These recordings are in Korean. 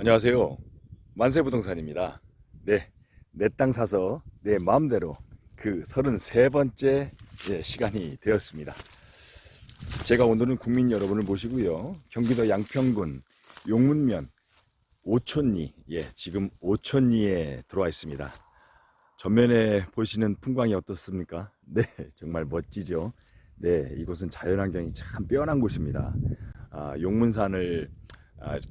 안녕하세요. 만세부동산입니다. 네, 내 땅 사서 내 마음대로 그 33번째 예, 시간이 되었습니다. 제가 오늘은 국민 여러분을 모시고요. 경기도 양평군 용문면 오촌리, 예, 지금 오촌리에 들어와 있습니다. 전면에 보시는 풍광이 어떻습니까? 네, 정말 멋지죠? 네, 이곳은 자연환경이 참 빼어난 곳입니다. 아, 용문산을 아,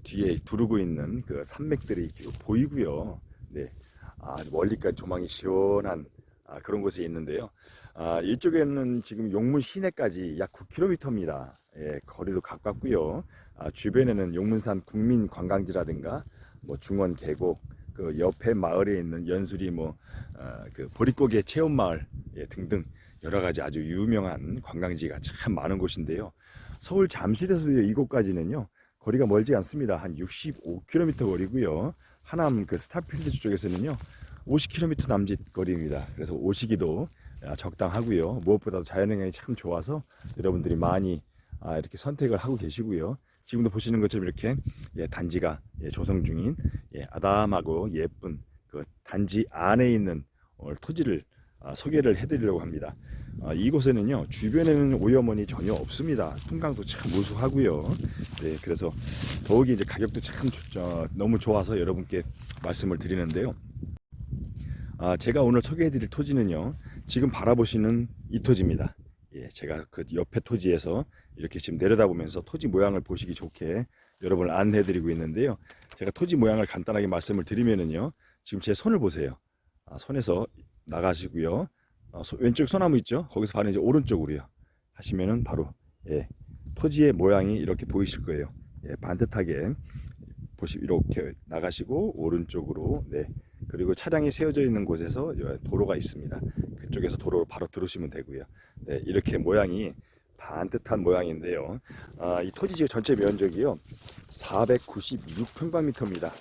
뒤에 두르고 있는 그 산맥들이 쭉 보이고요. 네, 아, 멀리까지 조망이 시원한 아, 그런 곳에 있는데요. 아, 이쪽에는 지금 용문 시내까지 약 9km입니다. 예, 거리도 가깝고요. 아, 주변에는 용문산 국민 관광지라든가 뭐 중원 계곡, 그 옆에 마을에 있는 연수리 뭐 어, 그 보릿고개 체험 마을 예, 등등 여러 가지 아주 유명한 관광지가 참 많은 곳인데요. 서울 잠실에서 이곳까지는요 거리가 멀지 않습니다. 한 65km 거리고요. 하남 그 스타필드 쪽에서는요 50km 남짓 거리입니다. 그래서 오시기도 아, 적당하고요. 무엇보다도 자연환경이 참 좋아서 여러분들이 많이 아, 이렇게 선택을 하고 계시고요. 지금도 보시는 것처럼 이렇게 예, 단지가 예, 조성 중인 예, 아담하고 예쁜 그 단지 안에 있는 토지를 아, 소개를 해드리려고 합니다. 아, 이곳에는요 주변에는 오염원이 전혀 없습니다. 풍광도 참 우수하고요. 네, 그래서 더욱이 이제 가격도 참 좋- 저, 너무 좋아서 여러분께 말씀을 드리는데요. 아, 제가 오늘 소개해드릴 토지는요 지금 바라보시는 이 토지입니다. 예, 제가 그 옆에 토지에서 이렇게 지금 내려다보면서 토지 모양을 보시기 좋게 여러분을 안내해드리고 있는데요. 제가 토지 모양을 간단하게 말씀을 드리면은요. 지금 제 손을 보세요. 아, 손에서 나가시고요. 어, 소- 왼쪽 소나무 있죠? 거기서 바로 이제 오른쪽으로요. 하시면은 바로 예, 토지의 모양이 이렇게 보이실 거예요. 예, 반듯하게 보시 이렇게 나가시고 오른쪽으로 네 그리고 차량이 세워져 있는 곳에서 요 도로가 있습니다. 그쪽에서 도로로 바로 들어오시면 되고요. 네 이렇게 모양이 반듯한 모양인데요. 아, 이 토지 지역 전체 면적이요 496 평방미터입니다.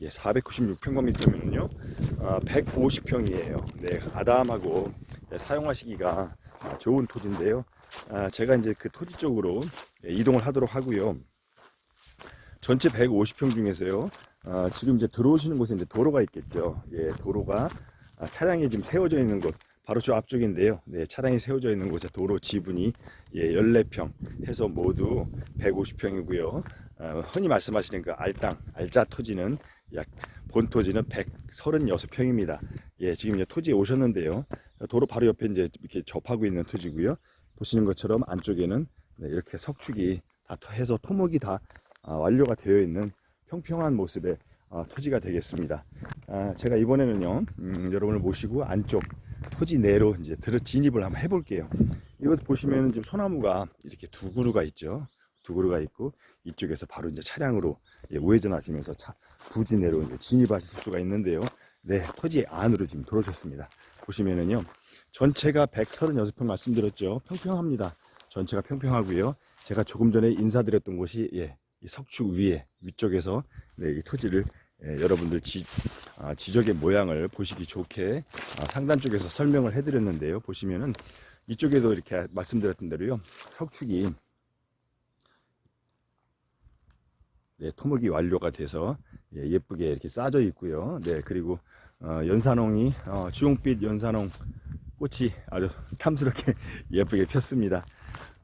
예, 496평방미터면요 아, 150평이에요. 네 아담하고 예, 사용하시기가 아, 좋은 토지인데요. 아, 제가 이제 그 토지 쪽으로 예, 이동을 하도록 하고요. 전체 150평 중에서요. 아, 지금 이제 들어오시는 곳에 이제 도로가 있겠죠. 예, 도로가 아, 차량이 지금 세워져 있는 곳 바로 저 앞쪽인데요. 네, 차량이 세워져 있는 곳에 도로 지분이 예, 14평 해서 모두 150평이고요. 아, 흔히 말씀하시는 그 알땅, 알짜 토지는 약 본 토지는 136평입니다. 예, 지금 이제 토지에 오셨는데요. 도로 바로 옆에 이제 이렇게 접하고 있는 토지고요. 보시는 것처럼 안쪽에는 네, 이렇게 석축이 다 해서 토목이 다 아, 완료가 되어 있는 평평한 모습의 아, 토지가 되겠습니다. 아, 제가 이번에는요, 음, 여러분을 모시고 안쪽 토지 내로 이제 들어 진입을 한번 해볼게요. 이곳 보시면 지금 소나무가 이렇게 두 그루가 있죠. 두 그루가 있고 이쪽에서 바로 이제 차량으로 예, 우회전하시면서 차 부지 내로 이제 진입하실 수가 있는데요. 네, 토지 안으로 지금 들어오셨습니다. 보시면은요, 전체가 136평 말씀드렸죠. 평평합니다. 전체가 평평하고요. 제가 조금 전에 인사드렸던 곳이 예, 이 석축 위에 위쪽에서 네, 이 토지를 예, 여러분들 지, 아, 지적의 모양을 보시기 좋게 아, 상단 쪽에서 설명을 해드렸는데요. 보시면은 이쪽에도 이렇게 말씀드렸던 대로요. 석축이 네, 토목이 완료가 돼서 예, 예쁘게 이렇게 싸져 있고요. 네, 그리고 어, 연산홍이 어, 주홍빛 연산홍 꽃이 아주 탐스럽게 예쁘게 폈습니다.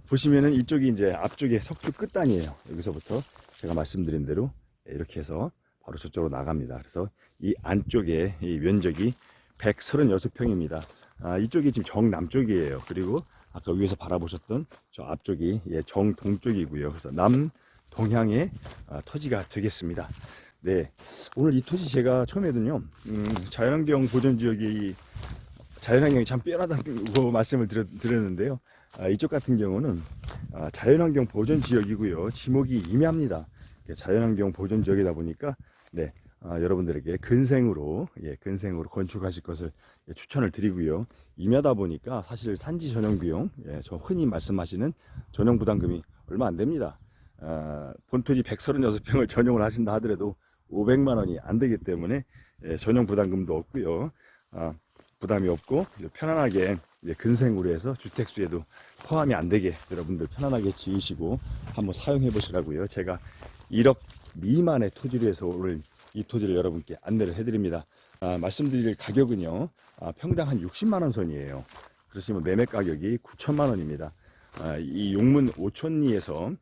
보시면은 이쪽이 이제 앞쪽에 석축 끝단이에요. 여기서부터 제가 말씀드린 대로 이렇게 해서 바로 저쪽으로 나갑니다. 그래서 이 안쪽에 이 면적이 136평입니다. 아, 이쪽이 지금 정남쪽이에요. 그리고 아까 위에서 바라보셨던 저 앞쪽이 예, 정동쪽이고요. 그래서 남 동향의 아, 토지가 되겠습니다. 네. 오늘 이 토지 제가 처음에는요, 음, 자연환경 보전 지역이 자연환경이 참 빼어나다고 말씀을 드렸, 드렸 는데요. 아, 이쪽 같은 경우는 아, 자연환경 보전 지역이고요. 지목이 임야입니다. 예, 자연환경 보전 지역이다 보니까 네 아, 여러분들에게 근생으로 예, 근생으로 건축하실 것을 예, 추천을 드리고요. 임야다 보니까 사실 산지 전용 비용, 예, 저 흔히 말씀하시는 전용 부담금이 얼마 안 됩니다. 아, 본토지 136평을 전용을 하신다 하더라도 500만 원이 안 되기 때문에 예, 전용 부담금도 없고요. 아, 부담이 없고 편안하게 근생으로 해서 주택수에도 포함이 안 되게 여러분들 편안하게 지으시고 한번 사용해 보시라고요. 제가 1억 미만의 토지로 해서 오늘 이 토지를 여러분께 안내를 해드립니다. 아, 말씀드릴 가격은요, 아, 평당 한 60만 원 선이에요. 그렇지만 매매 가격이 9천만 원입니다. 아, 이 용문 오촌리에서 예,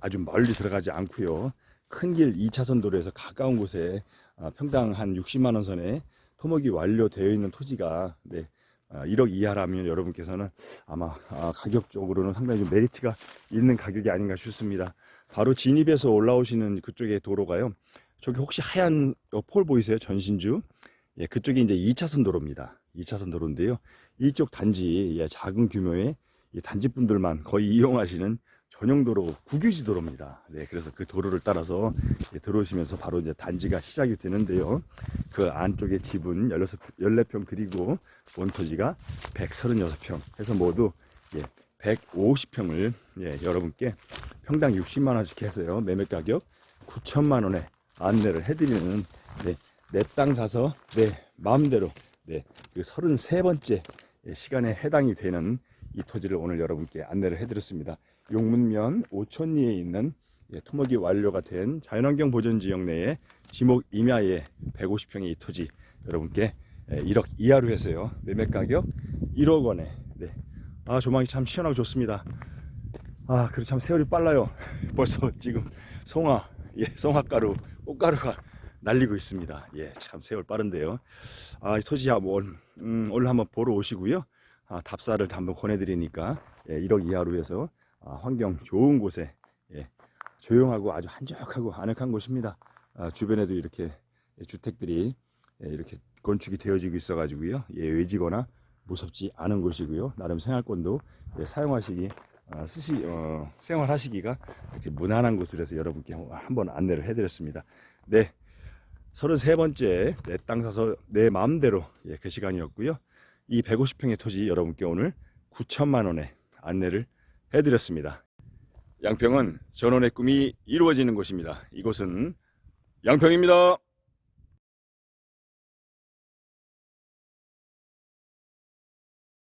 아주 멀리 들어가지 않고요. 큰 길 2차선 도로에서 가까운 곳에 아, 평당 한 60만 원 선에 토목이 완료되어 있는 토지가 네, 아, 1억 이하라면 여러분께서는 아마 아, 가격적으로는 상당히 좀 메리트가 있는 가격이 아닌가 싶습니다. 바로 진입해서 올라오시는 그쪽의 도로가요. 저기 혹시 하얀 어, 폴 보이세요? 전신주. 예, 그쪽이 이제 2차선 도로입니다. 2차선 도로인데요. 이쪽 단지 예, 작은 규모의 이 단지 분들만 거의 이용하시는 전용 도로 국유지 도로입니다. 네, 그래서 그 도로를 따라서 예, 들어오시면서 바로 이제 단지가 시작이 되는데요. 그 안쪽에 집은 16, 14평 드리고 원토지가 136평 해서 모두 예, 150평을 예, 여러분께 평당 60만 원씩 해서요. 매매 가격 9천만 원에 안내를 해드리는 네, 내땅 사서 내 마음대로 네, 그 33번째 시간에 해당이 되는 이 토지를 오늘 여러분께 안내를 해드렸습니다. 용문면 오천리에 있는 예, 토목이 완료가 된 자연환경 보존지역 내에 지목 임야의 150평의 이 토지 여러분께 예, 1억 이하로 해서요. 매매 가격 1억 원에 네. 아 조망이 참 시원하고 좋습니다. 아 그리고 참 세월이 빨라요. 벌써 지금 송화 예, 송화가루 꽃가루가 날리고 있습니다. 예, 참 세월 빠른데요. 아, 이 토지 한번 음, 오늘 한번 보러 오시고요. 아, 답사를 한번 권해드리니까 예, 1억 이하로 해서 아, 환경 좋은 곳에 예, 조용하고 아주 한적하고 아늑한 곳입니다. 아, 주변에도 이렇게 예, 주택들이 예, 이렇게 건축이 되어지고 있어가지고요. 예, 외지거나 무섭지 않은 곳이고요. 나름 생활권도 예, 사용하시기 아, 쓰시 어, 생활하시기가 이렇게 무난한 곳으로서 여러분께 한번 안내를 해드렸습니다. 네. 33번째 내 땅 사서 내 마음대로 예, 그 시간이었고요. 이 150평의 토지 여러분께 오늘 9천만 원에 안내를 해드렸습니다. 양평은 전원의 꿈이 이루어지는 곳입니다. 이곳은 양평입니다.